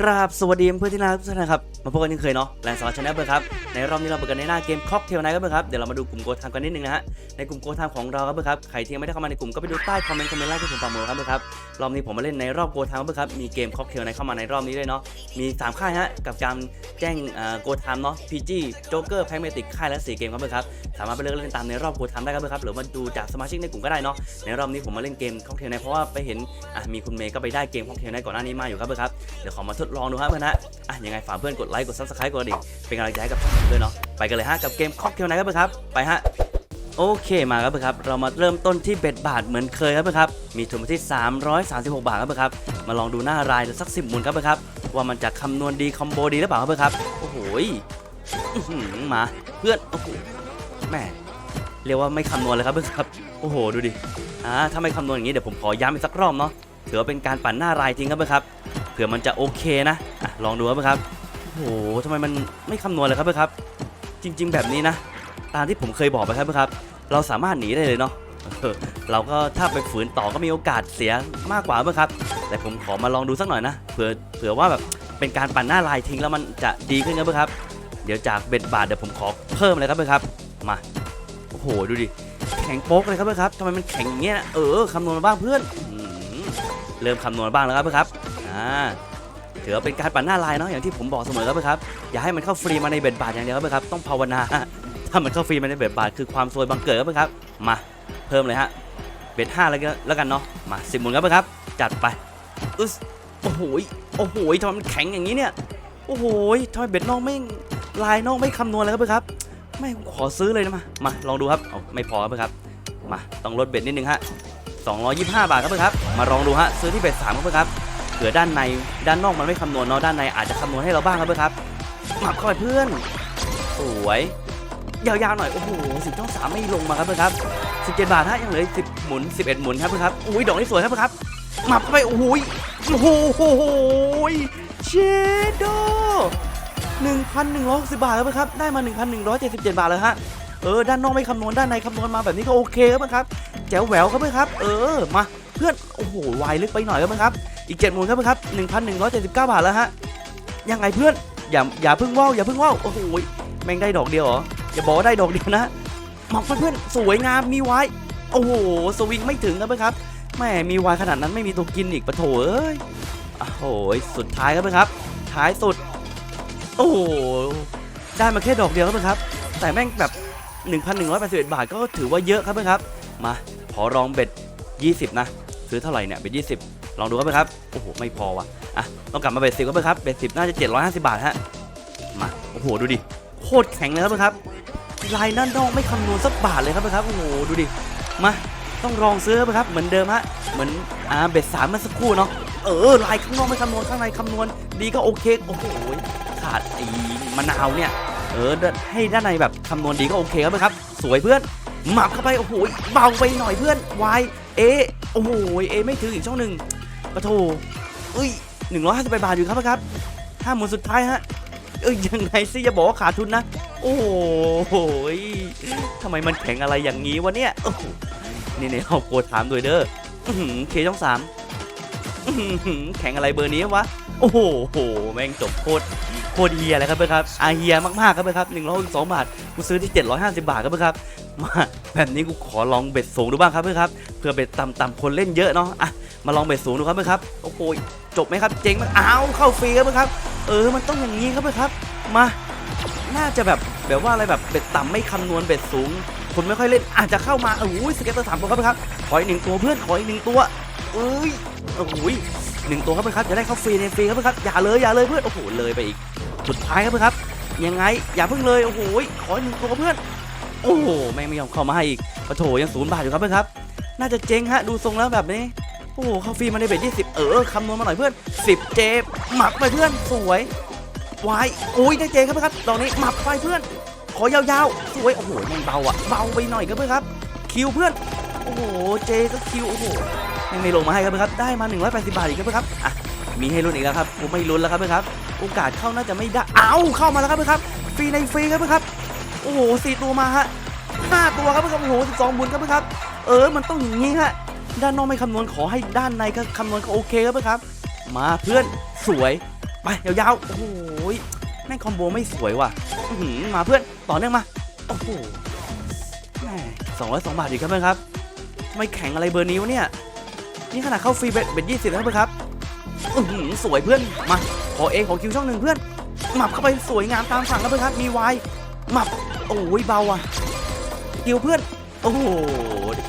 กราบสวัสดีเพื่อนที่น่ารักทุกท่านนะครับ มาพบกันยังเคยเนาะแลนด์สวัสดิ์ชแนลเพื่อนครับ ในรอบนี้เราเปิดกันในหน้าเกมค็อกเทลไนท์ครับเพื่อครับ เดี๋ยวเรามาดูกลุ่มโกทามกันนิดนึงนะฮะ ในกลุ่มโกทามของเราครับเพื่อครับ ใครที่ยังไม่ได้เข้ามาในกลุ่มก็ไปดูใต้คอมเมนต์คอมเมนต์แรกที่ผมปักหมุดครับเพื่อครับ รอบนี้ผมมาเล่นในรอบโกทามครับเพื่อครับ มีเกมค็อกเทลไนท์เข้ามาในรอบนี้ด้วยเนาะ มีสามค่ายฮะ กับการแจ้งโกทามเนาะ PG โจ๊กเกอร์แพงเมติกค่ายละสี่เกมครับเพื่อครับ สามารถไปเลือกเล่นตามในรอบโกทามได้ครับเพื่อครับ หรือมาดูจากสมาชิกในกลุ่มก็ได้เนาะ ในรอบนี้ผมมาเล่นเกมค็อกเทลไนท์เพราะว่าไปเห็นอะมีคุณเมย์ก็ไปได้เกมค็อกเทลไนท์ก่อนหน้านี้มาอยู่ครับเพื่อครับเดี๋ยวขอมาทดลองดูครับเพื่อนฮะอะยังไงฝากเพื่อนกดไลค์กดซับสไครต์กดดิ่งเป็นกำลังใจให้กับช่องผมด้วยเนาะไปกันเลยฮะกับเกมค็อกเทลไนท์ครับเพื่อนครับไปฮะโอเคมาครับเพื่อนครับเรามาเริ่มต้นที่เบ็ดบาทเหมือนเคยครับเพื่อนครับมีทุนมาที่ 336 บาทครับเพื่อนครับมาลองดูหน้ารายสักสิบหมุนครับเพื่อนครับว่ามันจะคำนวณดีคอมโบดีหรือเปล่าครับเพื่อนครับโอ้โหมาเพื่อนโอ้โหแม่เรียกว่าไม่คำนวณเลยครับเพื่อนครับโอ้โหดูดิอ่าถ้าไม่คำนวณอย่างนี้เดี๋ยวผมขอย้ำอีกสักรอบเนาะถือว่าเป็นการปั่นหน้ารายจริงครับเพื่อนครับ เผื่อมันจะโอเคนะอะลองดูครับครับโอ้โหทำไมมันไม่คำนวณเลยครับเพื่อนครับ จริง ๆ แบบนี้นะ ตามที่ผมเคยบอกไปครับเพื่อนครับ เราสามารถหนีได้เลยเนาะเราก็ถ้าไปฝืนต่อก็มีโอกาสเสียมากกว่าเพื่อนครับ แต่ผมขอมาลองดูสักหน่อยนะเผื่อเผื่อว่าแบบเป็นการปั่นหน้าลายทิ้งแล้วมันจะดีขึ้นครับเพื่อนครับ เดี๋ยวจากเบ็ดบาทเดี๋ยวผมขอเพิ่มเลยครับเพื่อนครับ มาโอ้โหดูดิแข็งโป๊กเลยครับเพื่อนครับทำไมมันแข็งอย่างเงี้ยนะเออคำนวณบ้างเพื่อนเริ่มคำนวณบ้างแล้วครับเพื่อนครับ ถือว่าเป็นการปั่นหน้าลายเนาะอย่างที่ผมบอกเสมอครับครับอย่าให้มันเข้าฟรีมาในเบ็ดบาทอย่างเดียวครับครับต้องภาวนา ถ้ามันเข้าฟรีมาในเบ็ดบาทคือความซวยบังเกิดครับครับมาเพิ่มเลยฮะเบ็ดห้าแล้วกันแล้วกันเนาะมาสิบหมุนครับครับ จัดไปอึสโอ้โหโอ้โหทำไมมันแข็งอย่างนี้เนี่ยโอ้โหทำไมเบ็ดนอกไม่ลายนอกไม่คำนวณเลยครับครับไม่ขอซื้อเลยนะมามาลองดูครับเอาไม่พอครับครับมาต้องลดเบ็ดนิดนึงฮะ225 บาทครับครับมาลองดูฮะซื้อที่เบ็ดสามครับครับ เผื่อด้านในด้านนอกมันไม่คำนวณเนาะด้านในอาจจะคำนวณให้เราบ้างครับเพื่อนครับหมับเข้าไปเพื่อนสวยยาวๆหน่อยโอ้โหสิบช่องสามไม่ลงมาครับเพื่อนครับสิบเจ็ดบาทฮะยังเหลือสิบหมุนสิบเอ็ดหมุนครับเพื่อนครับอุ้ยดอกนี้สวยครับเพื่อนครับหมับเข้าไปโอ้โหโอ้โหเชโดหนึ่งพันหนึ่งร้อยสิบบาทครับเพื่อนครับได้มาหนึ่งพันหนึ่งร้อยเจ็ดสิบเจ็ดบาทเลยฮะเออด้านนอกไม่คำนวณด้านในคำนวณมาแบบนี้ก็โอเคครับเพื่อนครับแจ๋วแหววครับเพื่อนครับ เออมาเพื่อนโอ้โหวายลึกไปหน่อยครับเพื่อนครับ อีกเจ็ดหมุนครับเพื่อนครับ1,179บาทแล้วฮะยังไงเพื่อนอย่าอย่าเพิ่งว่าวอย่าเพิ่งว่าวโอ้โหแม่งได้ดอกเดียวเหรออย่าบอกว่าได้ดอกเดียวนะหมอกเพื่อนๆสวยงามมีไว้โอ้โหสวิงไม่ถึงครับเพื่อนครับแม่มีวายขนาดนั้นไม่มีตัวกินอีกปะโถเอ้ยโอ้โหสุดท้ายครับเพื่อนครับ ท้ายสุด โอ้โหได้มาแค่ดอกเดียวครับเพื่อนครับ แต่แม่งแบบ 1,181 บาทก็ถือว่าเยอะครับเพื่อนครับ มาขอลองเบ็ด 20 นะ ซื้อเท่าไหร่เนี่ยเบ็ด20ลองดูครับเพื่อนครับโอ้โหไม่พอว่ะอะต้องกลับมาเบ็ดสิบครับเพื่อนครับเบ็ดสิบน่าจะ 750 บาทฮะมาโอ้โหดูดิโคตรแข็งเลยครับเพื่อนครับลายด้านนอกไม่คำนวณสักบาทเลยครับเพื่อนครับโอ้โหดูดิมาต้องลองซื้อครับเพื่อนครับเหมือนเดิมฮะเหมือนอ่าเบ็ดสามเมื่อสักครู่เนาะเออลายข้างนอกไม่คำนวณข้างในคำนวณดีก็โอเคโอ้โหขาดไอ้มะนาวเนี่ยเออให้ด้านในแบบคำนวณดีก็โอเคครับเพื่อนครับ สวยเพื่อนหมับเข้าไปโอ้โหเบาไปหน่อยเพื่อนวาย เอโอ้โหเอไม่ถึงอีกช่องหนึ่งปะโถเอ้ยหนึ่งร้อยห้าสิบบาทอยู่ครับครับห้าหมุนสุดท้ายฮะเอ้ยยังไงสิอย่าบอกว่าขาดทุนนะ โอ้โหทำไมมันแข็งอะไรอย่างนี้วะเนี่ยโอ้โหนี่ในเอาโกดถามด้วยเด้อเคช่องสามแข็งอะไรเบอร์นี้วะ โอ้โห แม่งจบโคตร โคตรเฮียเลยครับเพื่อนครับอาเฮียมากๆครับเพื่อนครับหนึ่งร้อยสองบาทกูซื้อที่750บาทครับเพื่อนครับมาแบบนี้กูขอลองเบ็ดสูงดูบ้างครับเพื่อนครับเพื่อเบ็ดต่ำๆคนเล่นเยอะเนาะอะมาลองเบ็ดสูงดูครับเพื่อนครับโอ้โหจบไหมครับเจ๊งไหมอ้าวเข้าฟรีครับเพื่อนครับ เออมันต้องอย่างนี้ครับเพื่อนครับ มา น่าจะแบบแบบว่าอะไรแบบเบ็ดต่ำไม่คำนวณเบ็ดสูงคนไม่ค่อยเล่นอาจจะเข้ามาโอ้ยสเก็ตเตอร์สามตัวครับเพื่อนครับขออีกหนึ่งตัวเพื่อนขออีกหนึ่งตัวเอ้ยโอ้โหนึ่งตัวครับเพื่อนครับจะได้เข้าฟรีในฟรีครับเพื่อนครับอย่าเลยอย่าเลยเพื่อนโอ้โหเลยไปอีกสุดท้ายครับเพื่อนครับยังไงอย่าเพิ่งเลยโอ้โหขอหนึ่งตัวเพื่อน โอ้โหแม่งไม่ยอมเข้ามาให้อีกปะโถยังศูนย์บาทอยู่ครับเพื่อนครับ น่าจะเจ๊งฮะดูทรงแล้วแบบนี้โอ้โหเข้าฟรีมาในเบ็ดยี่สิบเออคำนวณมาหน่อยเพื่อนสิบเจหมับไปเพื่อนสวยวายโอ้ยได้เจครับเพื่อนครับดอกนี้หมับไปเพื่อน ขอยาวๆสวยโอ้โหแม่งเบาอะเบาไปหน่อยครับเพื่อนครับ คิวเพื่อนโอ้โหเจก็คิวโอ้โห ยังไม่ลงมาให้ครับเพื่อนครับได้มา 180 บาทอีกครับเพื่อนครับอะมีให้ลุ้นอีกแล้วครับผมไม่ลุ้นแล้วครับเพื่อนครับ โอกาสเข้าน่าจะไม่ได้เอ้าเข้ามาแล้วครับเพื่อนครับฟรีในฟรีครับเพื่อนครับโอ้โหสี่ตัวมาฮะห้าตัวครับเพื่อนครับโอ้โหสิบสองบุญครับเพื่อนครับ เออมันต้องอย่างนี้ฮะด้านนอกไม่คำนวณขอให้ด้านในก็คำนวณก็โอเคครับเพื่อนครับ มาเพื่อนสวยไปยาวๆโอ้โหแม่งคอมโบไม่สวยว่ะมาเพื่อนต่อเนื่องมาโอ้โหสองร้อยสองบาทดีกครับเพื่อนครับไม่แข็งอะไรเบอร์นี้วะเนี่ย นี่ขนาดเข้าฟรีเบ็ดเบ็ดยี่สิบแล้วเพื่อนครับอื้อหือสวยเพื่อนมาขอเอของคิวช่องหนึ่งเพื่อนหมับเข้าไปสวยงามตามสั่งแล้วเพื่อนครับมีวายหมับโอ้ยเบาอะคิวเพื่อนโอ้โห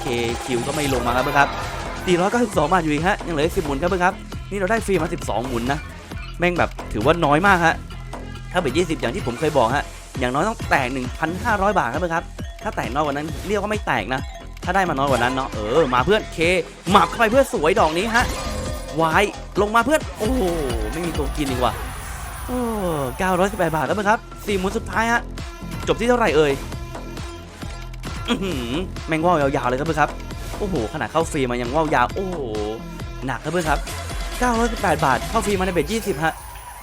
เคคิวก็ไม่ลงมาครับเพื่อนครับ492บาทอยู่อีกฮะยังเหลืออีก10หมุนครับเพื่อนครับนี่เราได้ฟรีมา12หมุนนะแม่งแบบถือว่าน้อยมากฮะถ้าเป็น20 อย่างที่ผมเคยบอกฮะอย่างน้อยต้องแตก1,500 บาทครับเพื่อนครับถ้าแตกน้อยกว่านั้นเรียกว่าไม่แตกนะ ถ้าได้มาน้อยกว่านั้นเนาะเออมาเพื่อนเคหมับเข้าไปเพื่อสวยดอกนี้ฮะวายลงมาเพื่อนโอ้โหไม่มีตัวกินอีกว่ะโอ้918บาทครับเพื่อนครับ4หมุนสุดท้ายฮะจบที่เท่าไหร่เอ่ยแม่งว่าวยาวๆเลยครับเพื่อนครับโอ้โหขนาดเข้าฟรีมายังว่าวยาวโอ้โหหนักครับเพื่อนครับ918 บาท เข้าฟรีมาในเบ็ด20 ฮะ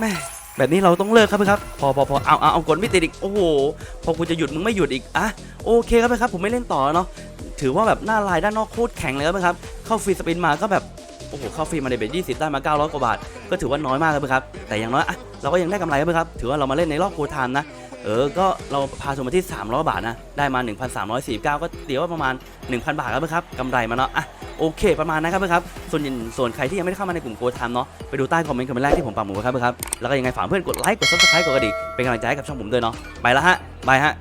แม่ แบบนี้เราต้องเลิกครับเพื่อนครับ พอพอพอเอาเอาเอากดไม่ติดอีก โอ้โห พอกูจะหยุดมึงไม่หยุดอีก อะ โอเคครับเพื่อนครับ ผมไม่เล่นต่อเนาะ ถือว่าแบบหน้าลายด้านนอกโคตรแข็งเลยครับเข้าฟรีสปินมาก็แบบโอ้โหเข้าฟรีมาในเบ็ด20ได้มา 900 กว่าบาท ก็ถือว่าน้อยมากครับเพื่อนครับแต่อย่างน้อยอะเราก็ยังได้กำไรครับเพื่อนครับถือว่าเรามาเล่นในรอบโคทามนะเออ ก็เราพาชมมาที่ 300 บาทนะ ได้มา 1,349 ก็เดี๋ยวว่าประมาณ 1,000 บาทครับเพื่อครับกำไรมาเนาะ อะ โอเค ประมาณนะครับเพื่อครับ ส่วนส่วนใครที่ยังไม่ได้เข้ามาในกลุ่มโคทามเนาะ ไปดูใต้คอมเมนต์คอมเมนต์แรกที่ผมปักหมุดครับเพื่อครับ แล้วก็ยังไงฝากเพื่อนกดไลค์ กดซับสไครต์กดกระดิ่งเป็นกำลังใจให้กับช่องผมด้วยเนาะ ไปละฮะ บายฮะ